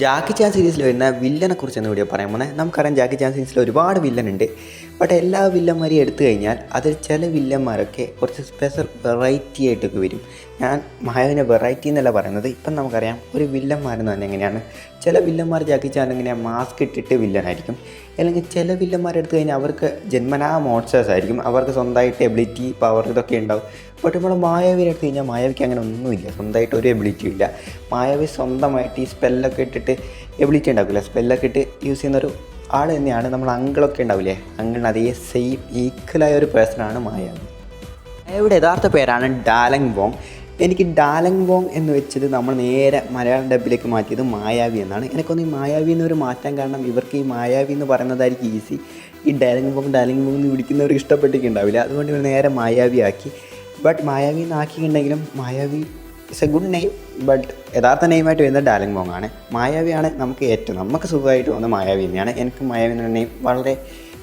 ജാക്കി ചാൻ സീരീസിൽ വരുന്ന വില്ലനെ കുറിച്ചാണ് വീഡിയോ പറയാൻ പോകുന്നത്. നമുക്കറിയാം ജാക്കി ചാൻ സീരീസിൽ ഒരുപാട് വില്ലനുണ്ട്. ബട്ട് എല്ലാ വില്ലന്മാരെയും എടുത്തു കഴിഞ്ഞാൽ അതിൽ ചില വില്ലന്മാരൊക്കെ കുറച്ച് സ്പെഷ്യൽ വെറൈറ്റി ആയിട്ടൊക്കെ വരും. ഞാൻ മഹാവിനെ വെറൈറ്റി എന്നല്ല പറയുന്നത്. ഇപ്പം നമുക്കറിയാം ഒരു വില്ലന്മാരെന്ന് പറഞ്ഞാൽ എങ്ങനെയാണ്? ചില വില്ലന്മാർ ജാക്കി ചാൻ എങ്ങനെയാണ് മാസ്ക് ഇട്ടിട്ട് വില്ലനായിരിക്കും. അല്ലെങ്കിൽ ചില വില്ലന്മാരെടുത്ത് കഴിഞ്ഞാൽ അവർക്ക് ജന്മനാ മോൺസ്റ്റേഴ്സ് ആയിരിക്കും. അവർക്ക് സ്വന്തമായിട്ട് എബിലിറ്റി പവർ ഇതൊക്കെ ഉണ്ടാവും. ബട്ട് നമ്മൾ മായാവിനെ എടുത്ത് കഴിഞ്ഞാൽ മായാവിക്ക് അങ്ങനെ ഒന്നുമില്ല. സ്വന്തമായിട്ട് ഒരു എബിലിറ്റി ഇല്ല. മായാവി സ്വന്തമായിട്ട് ഈ സ്പെല്ലൊക്കെ ഇട്ടിട്ട് എബിലിറ്റി ഉണ്ടാക്കില്ല? സ്പെല്ലൊക്കെ ഇട്ട് യൂസ് ചെയ്യുന്ന ഒരു ആൾ തന്നെയാണ് നമ്മൾ അങ്കിളൊക്കെ ഉണ്ടാവില്ലേ? അങ്കിളിന് അതേ സെയിം ഈക്വലായ ഒരു പേഴ്സണാണ് മായാവി. മായാവിയുടെ യഥാർത്ഥ പേരാണ് ഡാലങ് ബോങ് എനിക്ക് ഡാലങ് ബോങ് എന്ന് വെച്ചത് നമ്മൾ നേരെ മലയാളം ഡബിലേക്ക് മാറ്റിയത് മായാവി എന്നാണ്. എനിക്കൊന്ന് ഈ മായാവി എന്നൊരു മാറ്റാൻ കാരണം ഇവർക്ക് ഈ മായാവി എന്ന് പറയുന്നതായിരിക്കും ഈസി ഈ ഡാലങ് ബോങ് ഡാലങ് ബോങ് എന്ന് വിളിക്കുന്നവർക്ക് ഇഷ്ടപ്പെട്ടിട്ടുണ്ടാവില്ല. അതുകൊണ്ട് ഇവർ നേരെ മായാവി ആക്കി but Mayavi എന്നാക്കിയിട്ടുണ്ടെങ്കിലും Mayavi it's a good name but യഥാർത്ഥ നെയിമായിട്ട് വരുന്നത് ഡാലിംഗ് ആണ്. മായാവിയാണ് നമുക്ക് ഏറ്റവും നമുക്ക് സുഖമായിട്ട് വന്ന മായാവി തന്നെയാണ്. എനിക്ക് മായാവി എന്ന നെയിം വളരെ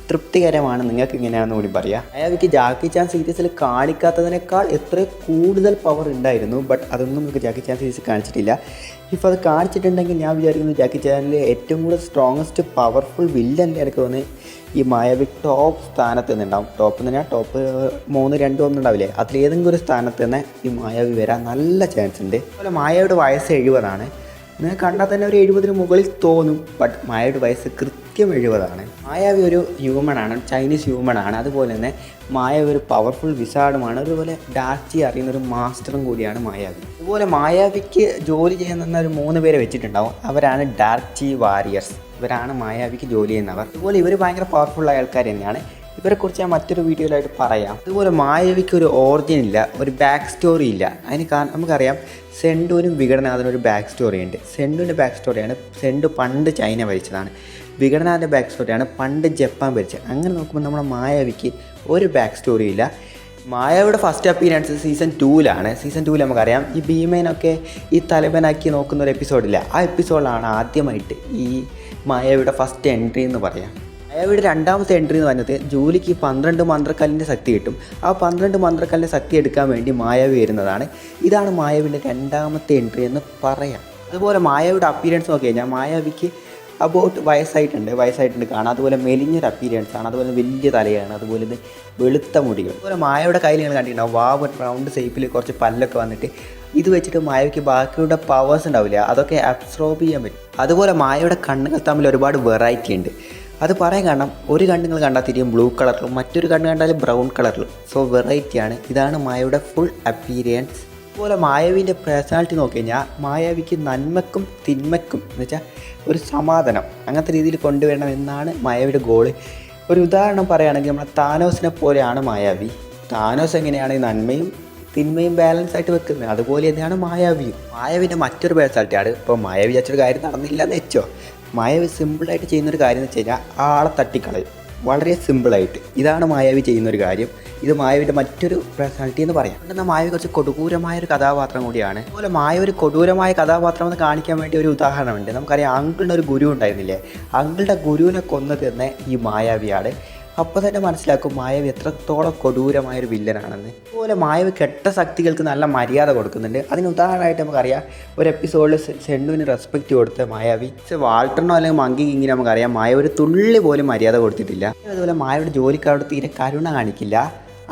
തൃപ്തികരമാണ്. നിങ്ങൾക്ക് ഇങ്ങനെയാണെന്ന് കൂടി പറയാം. അയാൾക്ക് ജാക്കി ചാൻ സീരീസിൽ കാണിക്കാത്തതിനേക്കാൾ എത്ര കൂടുതൽ പവർ ഉണ്ടായിരുന്നു ബട്ട് അതൊന്നും നമുക്ക് ജാക്കി ചാൻ സീരീസ് കാണിച്ചിട്ടില്ല. ഇപ്പോൾ അത് കാണിച്ചിട്ടുണ്ടെങ്കിൽ ഞാൻ വിചാരിക്കുന്നു ജാക്കി ചാനിലെ ഏറ്റവും കൂടുതൽ സ്ട്രോങ്സ്റ്റ് പവർഫുൾ വില്ലൻ എനിക്ക് തോന്നുന്നത് ഈ മായാവി ടോപ്പ് സ്ഥാനത്ത് നിന്നുണ്ടാവും. ടോപ്പ് പറഞ്ഞാൽ ടോപ്പ് മൂന്ന് രണ്ടും ഒന്നും ഉണ്ടാവില്ലേ? അതിലേതെങ്കിലും ഒരു സ്ഥാനത്ത് തന്നെ ഈ മായാവി വരാൻ നല്ല ചാൻസ് ഉണ്ട്. അതുപോലെ മായാവിയുടെ വയസ്സ് എഴുപതാണ്. നിങ്ങൾക്ക് കണ്ടാൽ തന്നെ ഒരു എഴുപതിന് മുകളിൽ തോന്നും. ബട്ട് മായയുടെ വയസ്സ് കൃത്യം എഴുപതാണ്. മായാവി ഒരു ഹ്യൂമൺ ആണ് ചൈനീസ് ഹ്യൂമൺ ആണ്. അതുപോലെ തന്നെ മായാവി ഒരു പവർഫുൾ വിസാഡുമാണ് അതുപോലെ ഡാർച്ചി അറിയുന്ന ഒരു മാസ്റ്ററും കൂടിയാണ് മായാവി അതുപോലെ മായാവിക്ക് ജോലി ചെയ്യുന്ന ഒരു മൂന്ന് പേരെ വെച്ചിട്ടുണ്ടാവും. അവരാണ് ഡാർച്ചി വാരിയേഴ്സ് ഇവരാണ് മായാവിക്ക് ജോലി ചെയ്യുന്നവർ. അതുപോലെ ഇവർ ഭയങ്കര പവർഫുൾ ആൾക്കാർ തന്നെയാണ്. ഇവരെക്കുറിച്ച് ഞാൻ മറ്റൊരു വീഡിയോയിലായിട്ട് പറയാം. അതുപോലെ മായവിക്ക് ഒരു ഓറിജിൻ ഇല്ല ഒരു ബാക്ക് സ്റ്റോറി ഇല്ല. അതിന് കാരണം നമുക്കറിയാം സെൻഡുവിനും വിഘടനാഥനും ഒരു ബാക്ക് സ്റ്റോറി ഉണ്ട്. സെൻഡുവിന്റെ ബാക്ക് സ്റ്റോറിയാണ് സെൻഡു പണ്ട് ചൈന ഭരിച്ചതാണ്. വിഘടനാഥന്റെ ബാക്ക് സ്റ്റോറിയാണ് പണ്ട് ജപ്പാൻ ഭരിച്ചത്. അങ്ങനെ നോക്കുമ്പോൾ നമ്മുടെ മായവിക്ക് ഒരു ബാക്ക് സ്റ്റോറി ഇല്ല. മായയുടെ ഫസ്റ്റ് അപ്പീരൻസ് സീസൺ ടൂവിലാണ് സീസൺ ടൂവിൽ നമുക്കറിയാം ഈ ഭീമേനൊക്കെ ഈ തലവനാക്കി നോക്കുന്ന ഒരു എപ്പിസോഡില്ല ആ എപ്പിസോഡിലാണ് ആദ്യമായിട്ട് ഈ മായയുടെ ഫസ്റ്റ് എൻട്രി എന്ന് പറയാം. മായാവിയുടെ രണ്ടാമത്തെ എൻട്രി എന്ന് പറഞ്ഞത് ജോലിക്ക് പന്ത്രണ്ട് മന്ത്രക്കല്ലിന്റെ ശക്തി കിട്ടും. ആ പന്ത്രണ്ട് മന്ത്രക്കല്ലിന്റെ ശക്തി എടുക്കാൻ വേണ്ടി മായാവി വരുന്നതാണ്. ഇതാണ് മായാവിന്റെ രണ്ടാമത്തെ എൻട്രി എന്ന് പറയാം. അതുപോലെ മായാവിയുടെ അപ്പീരൻസ് നോക്കി കഴിഞ്ഞാൽ മായാവിക്ക് അബൌട്ട് വയസ്സായിട്ടുണ്ട്. വയസ്സായിട്ടുണ്ട് കാണാം. അതുപോലെ മെലിഞ്ഞൊരു അപ്പീരിയൻസ് ആണ്. അതുപോലെ വലിയ തലയാണ്. അതുപോലെ ഇത് വെളുത്ത മുടികൾ. അതുപോലെ മായയുടെ കയ്യിൽ നിങ്ങൾ കണ്ടിട്ടുണ്ടാവും. വാവ് റൗണ്ട് ഷേപ്പിൽ കുറച്ച് പല്ലൊക്കെ വന്നിട്ട് ഇത് വെച്ചിട്ട് മായയ്ക്ക് ബാക്കിയുടെ പവേഴ്സ് ഉണ്ടാവില്ല? അതൊക്കെ അബ്സോർബ് ചെയ്യാൻ പറ്റും. അതുപോലെ മായയുടെ കണ്ണുകൾ തമ്മിൽ ഒരുപാട് വെറൈറ്റി ഉണ്ട്. അത് പറയാൻ കാരണം ഒരു കണ്ണ് നിങ്ങൾ കണ്ടാൽ തിരിയും ബ്ലൂ കളറിലും മറ്റൊരു കണ്ണ് കണ്ടാൽ ബ്രൗൺ കളറിലും സോ വെറൈറ്റിയാണ് ഇതാണ് മായയുടെ ഫുൾ അപ്പീരിയൻസ് അതുപോലെ മായാവിന്റെ പേഴ്സണാലിറ്റി നോക്കി കഴിഞ്ഞാൽ മായാവിക്ക് നന്മക്കും തിന്മക്കും എന്ന് വെച്ചാൽ ഒരു സമാധാനം. അങ്ങനത്തെ രീതിയിൽ കൊണ്ടുവരണം എന്നാണ് മായാവിയുടെ ഗോൾ ഒരു ഉദാഹരണം പറയുകയാണെങ്കിൽ നമ്മളെ താനോസിനെ പോലെയാണ് മായാവി. താനോസ് എങ്ങനെയാണ് നന്മയും തിന്മയും ബാലൻസ് ആയിട്ട് വെക്കുന്നത്? അതുപോലെ തന്നെയാണ് മായാവിയും. മായാവിന്റെ മറ്റൊരു പേഴ്സണാലിറ്റിയാണ് ഇപ്പോൾ മായാവി വിചാരിച്ചൊരു കാര്യം നടന്നില്ല എന്ന് വെച്ചോ. മായാവി സിമ്പിളായിട്ട് ചെയ്യുന്നൊരു കാര്യം എന്ന് വെച്ച് കഴിഞ്ഞാൽ ആളെ തട്ടിക്കളയും. വളരെ സിമ്പിളായിട്ട് ഇതാണ് മായാവി ചെയ്യുന്നൊരു കാര്യം. ഇത് മായാവിന്റെ മറ്റൊരു പേഴ്സണാലിറ്റി എന്ന് പറയാം. അതുകൊണ്ട് മായവി കുറച്ച് കൊടൂരമായ ഒരു കഥാപാത്രം കൂടിയാണ്. അതുപോലെ മായ ഒരു കൊടൂരമായ കഥാപാത്രം എന്ന് കാണിക്കാൻ വേണ്ടി ഒരു ഉദാഹരണമുണ്ട്. നമുക്കറിയാം അങ്കിളിന്റെ ഒരു ഗുരു ഉണ്ടായിരുന്നില്ലേ? അങ്കിളുടെ ഗുരുവിനെ കൊന്നു തന്നെ ഈ മായാവിയാണ്. അപ്പോൾ തന്നെ മനസ്സിലാക്കും മായവ് എത്രത്തോളം കൊടൂരമായൊരു വില്ലനാണെന്ന്. അതുപോലെ മായവ് കെട്ട ശക്തികൾക്ക് നല്ല മര്യാദ കൊടുക്കുന്നുണ്ട്. അതിന് ഉദാഹരണമായിട്ട് നമുക്കറിയാം ഒരു എപ്പിസോഡിൽ സെണ്ടുവിന് റെസ്പെക്റ്റ് കൊടുത്ത മായാവി വാൾട്ടറിനോ അല്ലെങ്കിൽ മങ്കി കിങ്ങിനോ നമുക്കറിയാം മായ ഒരു തുള്ളി പോലും മര്യാദ കൊടുത്തിട്ടില്ല. അതുപോലെ മായയുടെ ജോലിക്കാരോട് തീരെ കരുണ കാണിക്കില്ല.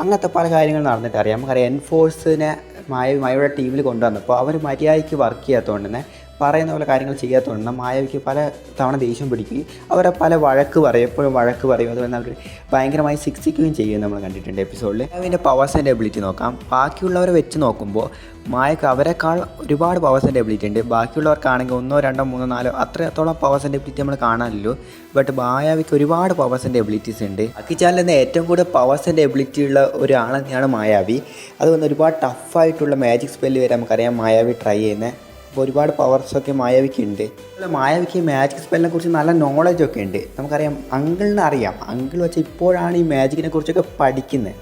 അങ്ങനത്തെ പല കാര്യങ്ങൾ നടന്നിട്ട് അറിയാം നമുക്കറിയാം എൻഫോഴ്സിനെ മായ മായയുടെ ടീമിൽ കൊണ്ടുവന്നപ്പോൾ അവർ മര്യാദയ്ക്ക് വർക്ക് ചെയ്യാത്തതുകൊണ്ട് തന്നെ പറയുന്ന പോലെ കാര്യങ്ങൾ ചെയ്യാത്തതുകൊണ്ട് മായാവിക്ക് പല തവണ ദേഷ്യം പിടിക്കുകയും അവരെ പല വഴക്ക് പറയും എപ്പോഴും വഴക്ക് പറയും. അതുപോലെ അവർ ഭയങ്കരമായി ശിക്ഷിക്കുകയും ചെയ്യും നമ്മൾ കണ്ടിട്ടുണ്ട് എപ്പിസോഡിൽ അതിന്റെ പവേഴ്സ് ആൻഡ് എബിലിറ്റി നോക്കാം. ബാക്കിയുള്ളവരെ വെച്ച് നോക്കുമ്പോൾ മായക്ക് അവരെക്കാൾ ഒരുപാട് പവേഴ്സ് ആൻഡ് എബിലിറ്റി ഉണ്ട്. ബാക്കിയുള്ളവർക്കാണെങ്കിൽ ഒന്നോ രണ്ടോ മൂന്നോ നാലോ അത്രത്തോളം പവേഴ്സ് ആൻഡ് എബിലിറ്റി നമ്മൾ കാണാനല്ലോ ബട്ട് മായാവിക്ക് ഒരുപാട് പവേഴ്സ് ആൻഡ് എബിലിറ്റീസ് ഉണ്ട്. അക്കിച്ചാലിൽ നിന്ന് ഏറ്റവും കൂടുതൽ പവേഴ്സ് ആൻഡ് എബിലിറ്റി ഉള്ള ഒരാളെന്നെയാണ് മായാവി. അതുകൊണ്ട് ഒരുപാട് ടഫായിട്ടുള്ള മാജിക് സ്പെല്ല് വരെ നമുക്കറിയാം മായാവി ട്രൈ ചെയ്യുന്നത് ഒരുപാട് പവർസൊക്കെ മായാവിക്ക് ഉണ്ട്. അതുപോലെ മായാവിക്ക് മാജിക് സ്പെല്ലിനെ കുറിച്ച് നല്ല നോളജ് ഒക്കെ ഉണ്ട്. നമുക്കറിയാം അങ്കിളിനെ അറിയാം. അങ്കിൾ വെച്ചാൽ ഇപ്പോഴാണ് ഈ മാജിക്കിനെ കുറിച്ചൊക്കെ പഠിക്കുന്നത്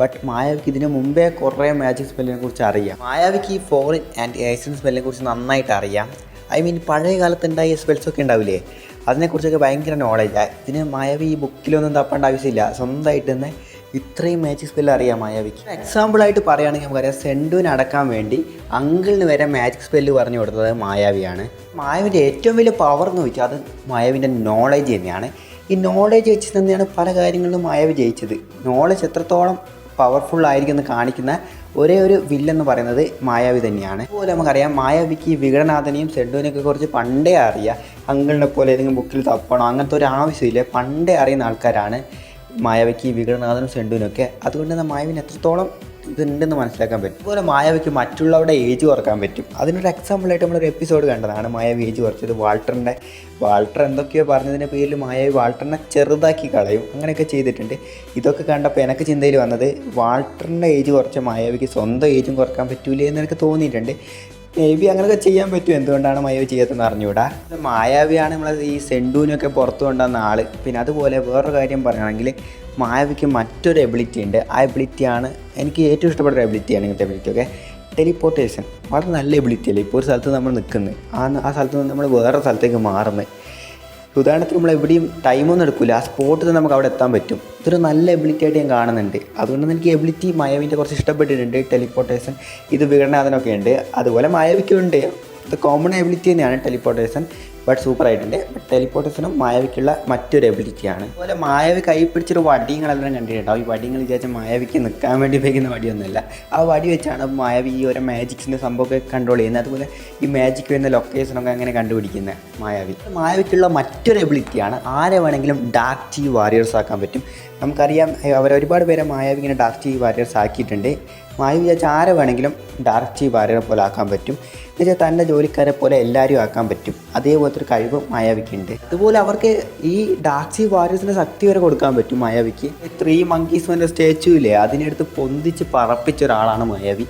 ബട്ട് മായാവിക്ക് ഇതിന് മുമ്പേ കുറേ മാജിക് സ്പെല്ലിനെ കുറിച്ച് അറിയാം. മായാവിക്ക് ഈ ഫോറിൻ ആൻഡ് ഏഷ്യൻ സ്പെല്ലിനെ കുറിച്ച് നന്നായിട്ട് അറിയാം. ഐ മീൻ പഴയ കാലത്ത് ഉണ്ടായ സ്പെൽസൊക്കെ ഉണ്ടാവില്ലേ? അതിനെക്കുറിച്ചൊക്കെ ഭയങ്കര നോളജാണ് ഇതിന് മായാവി ഈ ബുക്കിലൊന്നും തപ്പേണ്ട ആവശ്യമില്ല. സ്വന്തമായിട്ട് തന്നെ ഇത്രയും മാച്ച് സ്പെല്ല് അറിയാം മായാവിക്ക് എക്സാമ്പിളായിട്ട് പറയുകയാണെങ്കിൽ നമുക്കറിയാം സെൻഡുവിന് അടക്കാൻ വേണ്ടി അങ്കിളിന് വരെ മാജിക് സ്പെല്ല് പറഞ്ഞു കൊടുത്തത് മായാവിയാണ്. മായാവിന്റെ ഏറ്റവും വലിയ പവർ എന്ന് വെച്ചാൽ അത് മായാവിന്റെ നോളേജ് തന്നെയാണ്. ഈ നോളേജ് വെച്ച് തന്നെയാണ് പല കാര്യങ്ങളിലും മായാവി ജയിച്ചത്. നോളേജ് എത്രത്തോളം പവർഫുൾ ആയിരിക്കുമെന്ന് കാണിക്കുന്ന ഒരേ ഒരു വില്ലെന്ന് പറയുന്നത് മായാവി തന്നെയാണ്. അതുപോലെ നമുക്കറിയാം മായാവിക്ക് ഈ വികടനാഥനെയും സെഡുവിനെയൊക്കെ കുറിച്ച് പണ്ടേ അറിയാം. അങ്കിളിനെ പോലെ ഏതെങ്കിലും ബുക്കിൽ തപ്പണോ അങ്ങനത്തെ ഒരു ആവശ്യമില്ല. പണ്ടേ അറിയുന്ന ആൾക്കാരാണ്. മായാവിക്ക് ഈ വികടനാഥനും സെൻഡുവിനൊക്കെ അതുകൊണ്ട് തന്നെ മായാവിന് എത്രത്തോളം ഇതുണ്ടെന്ന് മനസ്സിലാക്കാൻ പറ്റും. അതുപോലെ മായാവിക്ക് മറ്റുള്ളവരുടെ ഏജ് കുറയ്ക്കാൻ പറ്റും. അതിനൊരു എക്സാമ്പിളായിട്ട് നമ്മളൊരു എപ്പിസോഡ് കണ്ടതാണ്. മായാവി ഏജ് കുറച്ചത് വാൾട്ടറിന്റെ വാൾട്ടർ എന്തൊക്കെയോ പറഞ്ഞതിന്റെ പേരിൽ മായാവി വാൾട്ടറിനെ ചെറുതാക്കി കളയും. അങ്ങനെയൊക്കെ ചെയ്തിട്ടുണ്ട്. ഇതൊക്കെ കണ്ടപ്പോൾ എനിക്ക് ചിന്തയിൽ വന്നത് വാൾട്ടറിന്റെ ഏജ് കുറച്ച മായാവിക്ക് സ്വന്തം ഏജും കുറയ്ക്കാൻ പറ്റൂലേ എന്ന് എനിക്ക് തോന്നിയിട്ടുണ്ട്. മേ ബി അങ്ങനെയൊക്കെ ചെയ്യാൻ പറ്റും എന്തുകൊണ്ടാണ് മായാവി ചെയ്യാത്തതെന്ന് അറിഞ്ഞുകൂടാ? മായാവിയാണ് നമ്മൾ ഈ സെൻഡൂനൊക്കെ പുറത്തു കൊണ്ടുവന്ന ആൾ പിന്നെ അതുപോലെ വേറൊരു കാര്യം പറയുകയാണെങ്കിൽ മായാവിക്ക് മറ്റൊരു എബിലിറ്റി ഉണ്ട്. ആ എബിലിറ്റിയാണ് എനിക്ക് ഏറ്റവും ഇഷ്ടപ്പെട്ട ഒരു എബിലിറ്റിയാണ് ഇങ്ങനത്തെ എബിലിറ്റി ഒക്കെ. ടെലിപ്പോർട്ടേഷൻ വളരെ നല്ല എബിലിറ്റി അല്ലേ? ഇപ്പോൾ ഒരു സ്ഥലത്ത് നമ്മൾ നിൽക്കുന്നത് ആ ആ സ്ഥലത്ത് നിന്ന് നമ്മൾ വേറെ സ്ഥലത്തേക്ക് മാറുന്നത് ഉദാഹരണത്തിന് നമ്മൾ എവിടെയും ടൈമൊന്നും എടുക്കില്ല ആ സ്പോട്ടിൽ നമുക്ക് അവിടെ എത്താൻ പറ്റും. ഇതൊരു നല്ല എബിലിറ്റി ആയിട്ട് ഞാൻ കാണുന്നുണ്ട്. അതുകൊണ്ട് എനിക്ക് എബിലിറ്റി മയവിന്റെ കുറച്ച് ഇഷ്ടപ്പെട്ടിട്ടുണ്ട്. ടെലിപ്പോർട്ടേഷൻ ഇത് വിഘടനാഥനൊക്കെ ഉണ്ട്. അതുപോലെ മയവിക്കുണ്ട് ഇത് കോമൺ എബിലിറ്റി തന്നെയാണ് ടെലിപ്പോർട്ടേഷൻ ബട്ട് സൂപ്പർ ആയിട്ടുണ്ട് ടെലിപ്പോർട്ടേഷനും മായവിക്കുള്ള മറ്റൊരു എബിലിറ്റിയാണ് അതുപോലെ മായവി കൈ പിടിച്ചൊരു വടിങ്ങളെല്ലാം കണ്ടിട്ടുണ്ടാവും ഈ വടിയങ്ങൾ വിചാരിച്ച മായവിക്ക് നിൽക്കാൻ വേണ്ടി ഉപയോഗിക്കുന്ന വടിയൊന്നുമല്ല. ആ വടി വെച്ചാണ് മായവി ഈ ഓരോ മാജിക്സിന്റെ സംഭവമൊക്കെ കൺട്രോൾ ചെയ്യുന്നത്. അതുപോലെ ഈ മാജിക് വരുന്ന ലൊക്കേഷനൊക്കെ അങ്ങനെ കണ്ടുപിടിക്കുന്നത് മായവി. മായവിക്കുള്ള മറ്റൊരു എബിലിറ്റിയാണ് ആരെ വേണമെങ്കിലും ഡാർക്ക് ടീ വാരിയേഴ്സ് ആക്കാൻ പറ്റും. നമുക്കറിയാം അവർ ഒരുപാട് പേരെ മായാവി ഇങ്ങനെ ഡാർക്ക് ടീ വാരിയേഴ്സ് ആക്കിയിട്ടുണ്ട്. മായവി വിചാരിച്ച ആരെ വേണമെങ്കിലും ഡാർക്ക് ടീ വാരിയറെ പോലെ ആക്കാൻ പറ്റും. എന്നുവെച്ചാൽ തന്റെ ജോലിക്കാരെ പോലെ എല്ലാവരും ആക്കാൻ പറ്റും. അതേപോലത്തെ ഒരു കഴിവ് മായാവിക്കുണ്ട്. അതുപോലെ അവർക്ക് ഈ ഡാർക്ക് സീ വാരിയേഴ്സിന് ശക്തി വരെ കൊടുക്കാൻ പറ്റും മായാവിക്ക്. ത്രീ മങ്കീസ് എന്ന സ്റ്റാച്ചു ഇല്ലേ അതിനെടുത്ത് പൊന്തിച്ച് പറപ്പിച്ച ഒരാളാണ് മായാവി.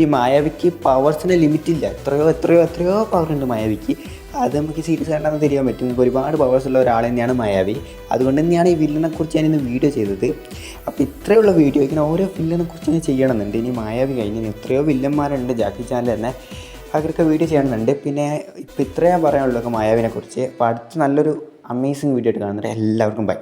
ഈ മായാവിക്ക് പവേഴ്സിന് ലിമിറ്റ് ഇല്ല എത്രയോ എത്രയോ എത്രയോ പവർ ഉണ്ട് മായാവിക്ക്. അത് നമുക്ക് സീരിയസ് ആയിട്ടാണെന്ന് തിരിയാൻ പറ്റും. നമുക്ക് ഒരുപാട് പവേഴ്സ് ഉള്ള ഒരാൾ തന്നെയാണ് മായാവി. അതുകൊണ്ട് തന്നെയാണ് ഈ വില്ലനെ കുറിച്ച് ഞാൻ ഇന്ന് വീഡിയോ ചെയ്തത്. അപ്പോൾ ഇത്രയുള്ള വീഡിയോ ഇങ്ങനെ ഓരോ വില്ലനെ കുറിച്ച് ഞാൻ ചെയ്യണമെന്നുണ്ട്. ഇനി മായാവി കഴിഞ്ഞ് എത്രയോ വില്ലന്മാരുണ്ട് ജാക്കി ചാനൽ തന്നെ. അവർക്ക് വീഡിയോ ചെയ്യണമെന്നുണ്ട് പിന്നെ ഇപ്പം ഇത്രയും പറയാനുള്ളൂ മായാവിനെ കുറിച്ച് അപ്പോൾ അടുത്ത് നല്ലൊരു അമേസിങ് വീഡിയോ ആയിട്ട് കാണുന്നുണ്ട് എല്ലാവർക്കും ബൈ